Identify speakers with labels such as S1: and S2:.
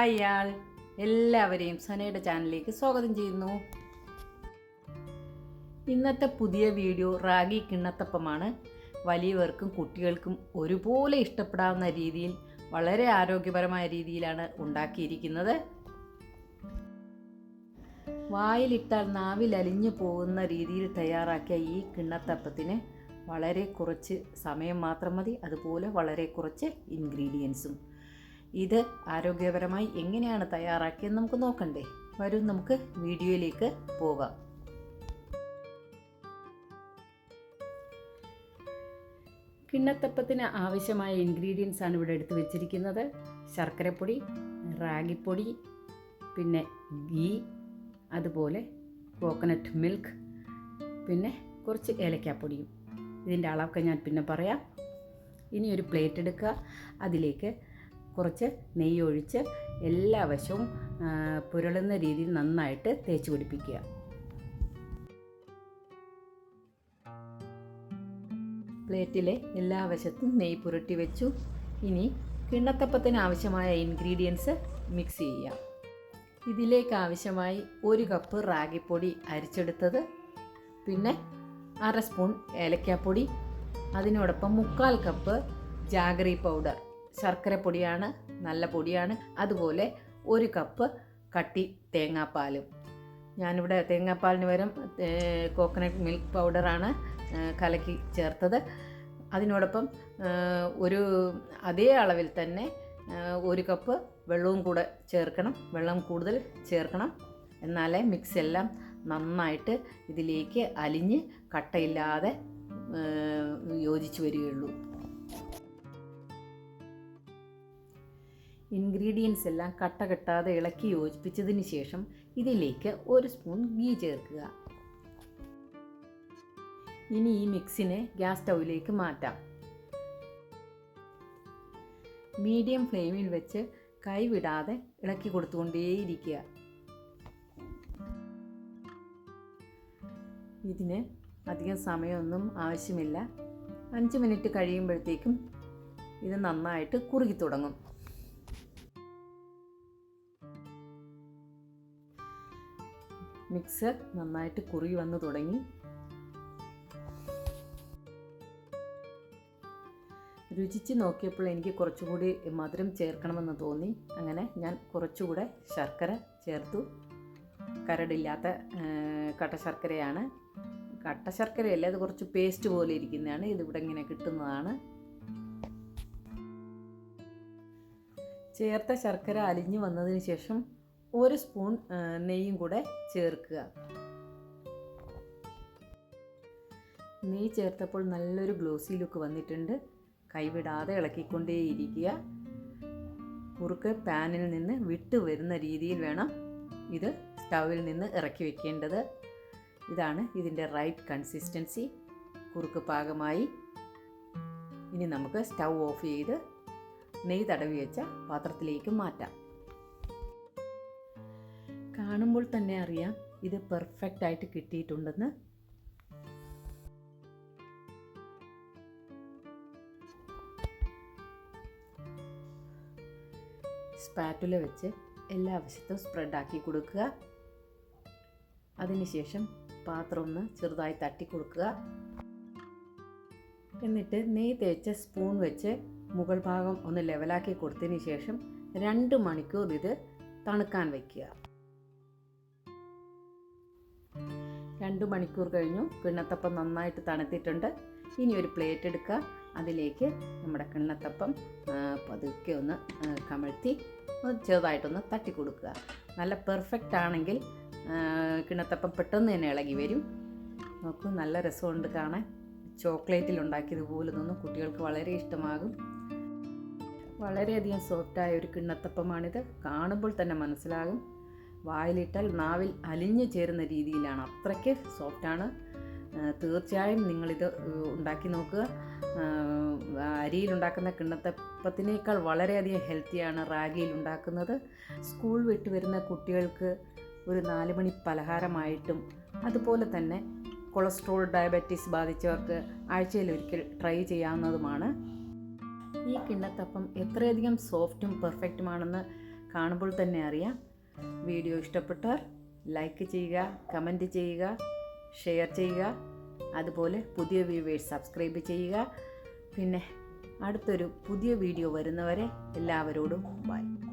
S1: Hi ആൾ. എല്ലാവരെയും സനയുടെ ചാനലിലേക്ക് സ്വാഗതം ചെയ്യുന്നു. ഇന്നത്തെ പുതിയ വീഡിയോ റാഗി കിണ്ണത്തപ്പമാണ്. വലിയവർക്കും കുട്ടികൾക്കും ഒരുപോലെ ഇഷ്ടപ്പെടാവുന്ന രീതിയിൽ വളരെ ആരോഗ്യപരമായ രീതിയിലാണ് ഉണ്ടാക്കിയിരിക്കുന്നത്. വായിലിട്ടാൽ നാവിൽ അലിഞ്ഞു പോകുന്ന രീതിയിൽ തയ്യാറാക്കിയ ഈ കിണ്ണത്തപ്പത്തിന് വളരെ കുറച്ച് സമയം മാത്രം മതി. അതുപോലെ വളരെ കുറച്ച് ഇൻഗ്രീഡിയൻസും ഇത് ആരോഗ്യപരമായി എങ്ങനെയാണ് തയ്യാറാക്കിയെന്ന് നമുക്ക് നോക്കണ്ടേ? വരും നമുക്ക് വീഡിയോയിലേക്ക് പോകാം കിണ്ണത്തപ്പത്തിന് ആവശ്യമായ ഇൻഗ്രീഡിയൻസ് ആണ് ഇവിടെ എടുത്ത് വെച്ചിരിക്കുന്നത്. ശർക്കരപ്പൊടി റാഗിപ്പൊടി പിന്നെ ഗീ അതുപോലെ കോക്കനട്ട് മിൽക്ക് പിന്നെ കുറച്ച് ഏലക്കാപ്പൊടിയും. ഇതിന്റെ അളവൊക്കെ ഞാൻ പിന്നെ പറയാം. ഇനി ഒരു പ്ലേറ്റ് എടുക്കുക. അതിലേക്ക് കുറച്ച് നെയ്യ് ഒഴിച്ച് എല്ലാ വശവും പുരളുന്ന രീതിയിൽ നന്നായിട്ട് തേച്ച് പിടിപ്പിക്കുക. പ്ലേറ്റിലെ എല്ലാ വശത്തും നെയ്യ് പുരട്ടി വെച്ചു. ഇനി കിണ്ണത്തപ്പത്തിന് ആവശ്യമായ ഇൻഗ്രീഡിയൻസ് മിക്സ് ചെയ്യാം ഇതിലേക്ക് ആവശ്യമായി ഒരു കപ്പ് റാഗിപ്പൊടി അരിച്ചെടുത്തത്. പിന്നെ അര സ്പൂൺ ഏലക്കാപ്പൊടി. അതിനോടൊപ്പം മുക്കാൽ കപ്പ് ജാഗറി പൗഡർ ശർക്കര പൊടിയാണ് നല്ല പൊടിയാണ്. അതുപോലെ ഒരു കപ്പ് കട്ടി തേങ്ങാപ്പാലും. ഞാനിവിടെ തേങ്ങാപ്പാലിന് പകരം കോക്കനട്ട് മിൽക്ക് പൗഡറാണ് കലക്കി ചേർത്തത്. അതിനോടൊപ്പം ഒരു അതേ അളവിൽ തന്നെ ഒരു കപ്പ് വെള്ളവും കൂടെ ചേർക്കണം. വെള്ളം കൂടുതൽ ചേർക്കണം. എന്നാലേ മിക്സ് എല്ലാം നന്നായിട്ട് ഇതിലേക്ക് അലിഞ്ഞ് കട്ടയില്ലാതെ യോജിച്ച് വരികയുള്ളൂ. ഇൻഗ്രീഡിയൻസ് എല്ലാം കട്ട കെട്ടാതെ ഇളക്കി യോജിപ്പിച്ചതിന് ശേഷം ഇതിലേക്ക് ഒരു സ്പൂൺ ഗീ ചേർക്കുക. ഇനി ഈ മിക്സിനെ ഗ്യാസ് സ്റ്റൗവിലേക്ക് മാറ്റാം. മീഡിയം ഫ്ലെയിമിൽ വെച്ച് കൈവിടാതെ ഇളക്കി കൊടുത്തുകൊണ്ടേയിരിക്കുക. ഇതിന് അധികം സമയമൊന്നും ആവശ്യമില്ല. അഞ്ച് മിനിറ്റ് കഴിയുമ്പോഴത്തേക്കും ഇത് നന്നായിട്ട് കുറുകി തുടങ്ങും. മിക്സർ നന്നായിട്ട് കുറി വന്നു തുടങ്ങി. രുചിച്ച് നോക്കിയപ്പോൾ എനിക്ക് കുറച്ചുകൂടി മധുരം ചേർക്കണമെന്ന് തോന്നി. അങ്ങനെ ഞാൻ കുറച്ചുകൂടെ ശർക്കര ചേർത്തു. കരടില്ലാത്ത കട്ട ശർക്കരയാണ്. കട്ട ശർക്കരയല്ല അത് കുറച്ച് പേസ്റ്റ് പോലെ ഇരിക്കുന്നതാണ്. ഇതിവിടെ ഇങ്ങനെ കിട്ടുന്നതാണ്. ചേർത്ത ശർക്കര അലിഞ്ഞു വന്നതിന് ശേഷം ഒരു സ്പൂൺ നെയ്യും കൂടെ ചേർക്കുക. നെയ്യ് ചേർത്തപ്പോൾ നല്ലൊരു ഗ്ലോസി ലുക്ക് വന്നിട്ടുണ്ട്. കൈവിടാതെ ഇളക്കിക്കൊണ്ടേയിരിക്കുക. കുറുക്ക് പാനിൽ നിന്ന് വിട്ടു വരുന്ന രീതിയിൽ വേണം ഇത് സ്റ്റൗവിൽ നിന്ന് ഇറക്കി വെക്കേണ്ടത്. ഇതാണ് ഇതിന്റെ റൈറ്റ് കൺസിസ്റ്റൻസി. കുറുക്ക് പാകമായി. ഇനി നമുക്ക് സ്റ്റൗ ഓഫ് ചെയ്ത് നെയ്യ് തടവി വെച്ച പാത്രത്തിലേക്ക് മാറ്റാം. കാണുമ്പോൾ തന്നെ അറിയാം ഇത് പെർഫെക്റ്റ് ആയിട്ട് കിട്ടിയിട്ടുണ്ടെന്ന്. സ്പാറ്റുല വെച്ച് എല്ലാ വശത്തും സ്പ്രെഡാക്കി കൊടുക്കുക. അതിനുശേഷം പാത്രം ഒന്ന് ചെറുതായി തട്ടി കൊടുക്കുക. എന്നിട്ട് നെയ് തേച്ച സ്പൂൺ വെച്ച് മുകൾ ഭാഗം ഒന്ന് ലെവലാക്കി കൊടുത്തതിന് ശേഷം രണ്ട് മണിക്കൂർ ഇത് തണുക്കാൻ വയ്ക്കുക രണ്ട് മണിക്കൂർ കഴിഞ്ഞു. കിണ്ണത്തപ്പം നന്നായിട്ട് തണുത്തിട്ടുണ്ട്. ഇനി ഒരു പ്ലേറ്റ് എടുക്കുക. അതിലേക്ക് നമ്മുടെ കിണ്ണത്തപ്പം പതുക്കെ ഒന്ന് കമഴ്ത്തി ചെറുതായിട്ടൊന്ന് തട്ടി കൊടുക്കുക. നല്ല പെർഫെക്റ്റ് ആണെങ്കിൽ കിണത്തപ്പം പെട്ടെന്ന് തന്നെ ഇളകി വരും. നോക്കൂ നല്ല രസമുണ്ട് കാണാൻ. ചോക്ലേറ്റിൽ ഉണ്ടാക്കിയതുപോലെ നിന്നും കുട്ടികൾക്ക് വളരെ ഇഷ്ടമാകും. വളരെയധികം സോഫ്റ്റായ ഒരു കിണ്ണത്തപ്പമാണിത്. കാണുമ്പോൾ തന്നെ മനസ്സിലാകും. വായിലിട്ടാൽ നാവിൽ അലിഞ്ഞു ചേരുന്ന രീതിയിലാണ്. അത്രയ്ക്ക് സോഫ്റ്റാണ് തീർച്ചയായും നിങ്ങളിത് ഉണ്ടാക്കി നോക്കുക. അരിയിലുണ്ടാക്കുന്ന കിണ്ണത്തപ്പത്തിനേക്കാൾ വളരെയധികം ഹെൽത്തിയാണ് റാഗിയിൽ ഉണ്ടാക്കുന്നത്. സ്കൂൾ വിട്ട് വരുന്ന കുട്ടികൾക്ക് ഒരു നാല് മണി പലഹാരമായിട്ടും അതുപോലെ തന്നെ കൊളസ്ട്രോൾ ഡയബറ്റീസ് ബാധിച്ചവർക്ക് ആഴ്ചയിൽ ഒരിക്കൽ ട്രൈ ചെയ്യാവുന്നതുമാണ്. ഈ കിണ്ണത്തപ്പം എത്രയധികം സോഫ്റ്റും പെർഫെക്റ്റുമാണെന്ന് കാണുമ്പോൾ തന്നെ അറിയാം. വീഡിയോ ഇഷ്ടപ്പെട്ടാൽ ലൈക്ക് ചെയ്യുക കമന്റ് ചെയ്യുക ഷെയർ ചെയ്യുക അതുപോലെ പുതിയ വ്യൂവേഴ്സ് സബ്സ്ക്രൈബ് ചെയ്യുക. പിന്നെ അടുത്തൊരു പുതിയ വീഡിയോ വരുന്നവരെ എല്ലാവരോടും ബൈ.